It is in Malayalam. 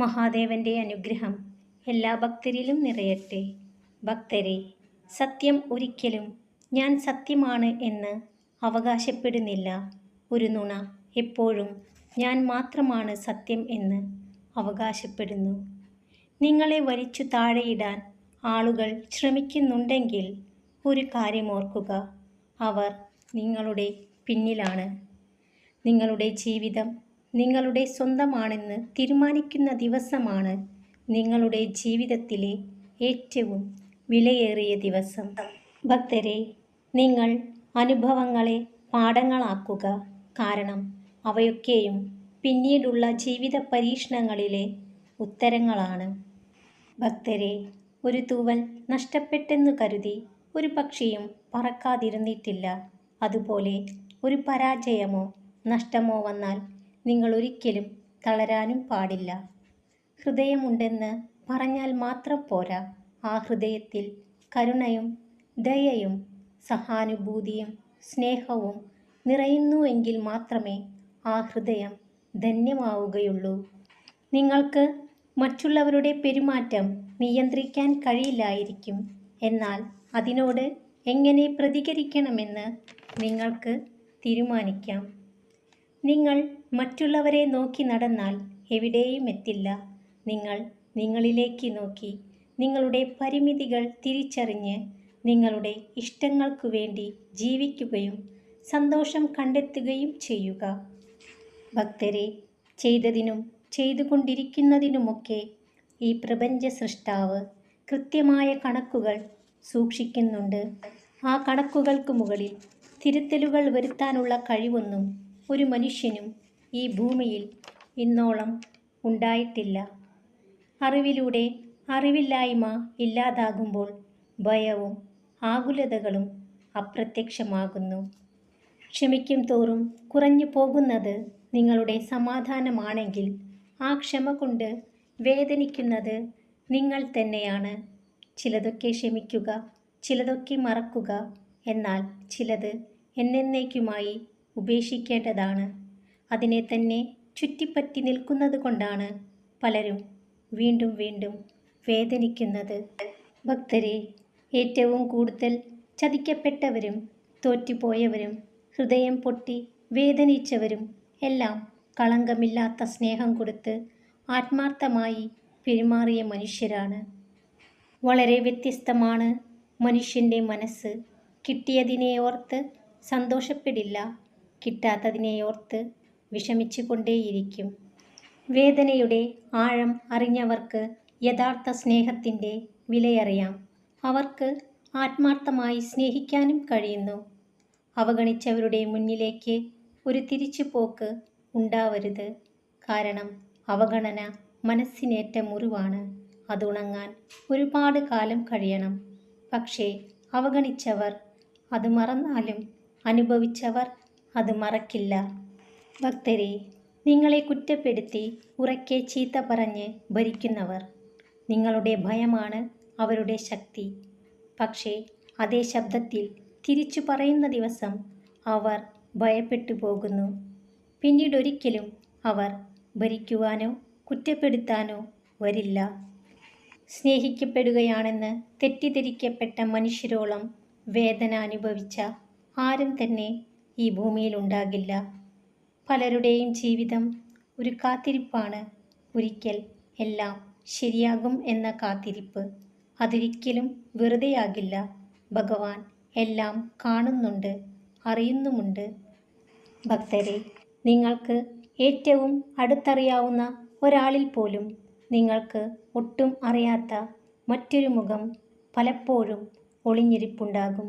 മഹാദേവന്റെ അനുഗ്രഹം എല്ലാ ഭക്തരിലും നിറയട്ടെ. ഭക്തരെ സത്യം ഒരിക്കലും ഞാൻ സത്യമാണ് എന്ന് അവകാശപ്പെടുന്നില്ല. ഒരു നുണ എപ്പോഴും ഞാൻ മാത്രമാണ് സത്യം എന്ന് അവകാശപ്പെടുന്നു. നിങ്ങളെ വലിച്ചു താഴെയിടാൻ ആളുകൾ ശ്രമിക്കുന്നുണ്ടെങ്കിൽ ഒരു കാര്യം ഓർക്കുക. അവർ നിങ്ങളുടെ പിന്നിലാണ്. നിങ്ങളുടെ ജീവിതം നിങ്ങളുടെ സ്വന്തമാണെന്ന് തീരുമാനിക്കുന്ന ദിവസമാണ് നിങ്ങളുടെ ജീവിതത്തിലെ ഏറ്റവും വിലയേറിയ ദിവസം. ഭക്തരെ നിങ്ങൾ അനുഭവങ്ങളെ പാഠങ്ങളാക്കുക. കാരണം അവയൊക്കെയും പിന്നീടുള്ള ജീവിത പരീക്ഷണങ്ങളിലെ ഉത്തരങ്ങളാണ്. ഭക്തരെ ഒരു തൂവൽ നഷ്ടപ്പെട്ടെന്നു കരുതി ഒരു പക്ഷിയും പറക്കാതിരുന്നിട്ടില്ല. അതുപോലെ ഒരു പരാജയമോ നഷ്ടമോ വന്നാൽ നിങ്ങൾ ഒരിക്കലും തളരാനും പാടില്ല. ഹൃദയമുണ്ടെന്ന് പറഞ്ഞാൽ മാത്രം പോരാ. ആ ഹൃദയത്തിൽ കരുണയും ദയയും സഹാനുഭൂതിയും സ്നേഹവും നിറയുന്നുവെങ്കിൽ മാത്രമേ ആ ഹൃദയം ധന്യമാവുകയുള്ളൂ. നിങ്ങൾക്ക് മറ്റുള്ളവരുടെ പെരുമാറ്റം നിയന്ത്രിക്കാൻ കഴിയില്ലായിരിക്കും. എന്നാൽ അതിനോട് എങ്ങനെ പ്രതികരിക്കണമെന്ന് നിങ്ങൾക്ക് തീരുമാനിക്കാം. നിങ്ങൾ മറ്റുള്ളവരെ നോക്കി നടന്നാൽ എവിടെയും എത്തില്ല. നിങ്ങൾ നിങ്ങളിലേക്ക് നോക്കി. നിങ്ങളുടെ പരിമിതികൾ തിരിച്ചറിഞ്ഞ് നിങ്ങളുടെ ഇഷ്ടങ്ങൾക്കു വേണ്ടി ജീവിക്കുകയും സന്തോഷം കണ്ടെത്തുകയും ചെയ്യുക. ഭക്തരെ ചെയ്തതിനും ചെയ്തുകൊണ്ടിരിക്കുന്നതിനുമൊക്കെ ഈ പ്രപഞ്ച സൃഷ്ടാവ് കൃത്യമായ കണക്കുകൾ സൂക്ഷിക്കുന്നുണ്ട്. ആ കണക്കുകൾക്ക് മുകളിൽ തിരുത്തലുകൾ വരുത്താനുള്ള കഴിവൊന്നും ഒരു മനുഷ്യനും ഈ ഭൂമിയിൽ ഇന്നോളം ഉണ്ടായിട്ടില്ല. അറിവിലൂടെ അറിവില്ലായ്മ ഇല്ലാതാകുമ്പോൾ ഭയവും ആകുലതകളും അപ്രത്യക്ഷമാകുന്നു. ക്ഷമിക്കും തോറും കുറഞ്ഞു പോകുന്നത് നിങ്ങളുടെ സമാധാനമാണെങ്കിൽ ആ ക്ഷമ കൊണ്ട് വേദനിക്കുന്നത് നിങ്ങൾ തന്നെയാണ്. ചിലതൊക്കെ ക്ഷമിക്കുക ചിലതൊക്കെ മറക്കുക എന്നാൽ ചിലത് എന്നേക്കുമായി ഉപേക്ഷിക്കേണ്ടതാണ്. അതിനെ തന്നെ ചുറ്റിപ്പറ്റി നിൽക്കുന്നത് കൊണ്ടാണ് പലരും വീണ്ടും വീണ്ടും വേദനിക്കുന്നത്. ഭക്തരെ ഏറ്റവും കൂടുതൽ ചതിക്കപ്പെട്ടവരും തോറ്റുപോയവരും ഹൃദയം പൊട്ടി വേദനിച്ചവരും എല്ലാം കളങ്കമില്ലാത്ത സ്നേഹം കൊടുത്ത് ആത്മാർത്ഥമായി പെരുമാറിയ മനുഷ്യരാണ്. വളരെ വ്യത്യസ്തമാണ് മനുഷ്യന്റെ മനസ്സ്. കിട്ടിയതിനെ ഓർത്ത് സന്തോഷപ്പെടില്ല. കിട്ടാത്തതിനെ ഓർത്ത് വിഷമിച്ചു കൊണ്ടേയിരിക്കും വേദനയുടെ ആഴം അറിഞ്ഞവർക്ക് യഥാർത്ഥ സ്നേഹത്തിന്റെ വിലയറിയാം. അവർക്ക് ആത്മാർത്ഥമായി സ്നേഹിക്കാനും കഴിയുന്നു. അവഗണിച്ചവരുടെ മുന്നിലേക്ക് ഒരു തിരിച്ചുപോക്ക് ഉണ്ടാവരുത്. കാരണം അവഗണന മനസ്സിനേറ്റ മുറിവാണ്. അതുണങ്ങാൻ ഒരുപാട് കാലം കഴിയണം. പക്ഷേ അവഗണിച്ചവർ അത് മറന്നാലും അനുഭവിച്ചവർ അത് മറക്കില്ല. ഭക്തരെ നിങ്ങളെ കുറ്റപ്പെടുത്തി ഉറക്കെ ചീത്ത പറഞ്ഞ് ഭരിക്കുന്നവർ നിങ്ങളുടെ ഭയമാണ് അവരുടെ ശക്തി. പക്ഷേ അതേ ശബ്ദത്തിൽ തിരിച്ചു പറയുന്ന ദിവസം അവർ ഭയപ്പെട്ടു പോകുന്നു. പിന്നീടൊരിക്കലും അവർ ഭരിക്കുവാനോ കുറ്റപ്പെടുത്താനോ വരില്ല. സ്നേഹിക്കപ്പെടുകയാണെന്ന് തെറ്റിദ്ധരിക്കപ്പെട്ട മനുഷ്യരോളം വേദന അനുഭവിച്ച ആരും തന്നെ ഈ ഭൂമിയിലുണ്ടാകില്ല. പലരുടെയും ജീവിതം ഒരു കാത്തിരിപ്പാണ്. ഒരിക്കൽ എല്ലാം ശരിയാകും എന്ന കാത്തിരിപ്പ് അതൊരിക്കലും വെറുതെയാകില്ല. ഭഗവാൻ എല്ലാം കാണുന്നുണ്ട് അറിയുന്നുമുണ്ട്. ഭക്തരെ നിങ്ങൾക്ക് ഏറ്റവും അടുത്തറിയാവുന്ന ഒരാളിൽ പോലും നിങ്ങൾക്ക് ഒട്ടും അറിയാത്ത മറ്റൊരു മുഖം പലപ്പോഴും ഒളിഞ്ഞിരിപ്പുണ്ടാകും.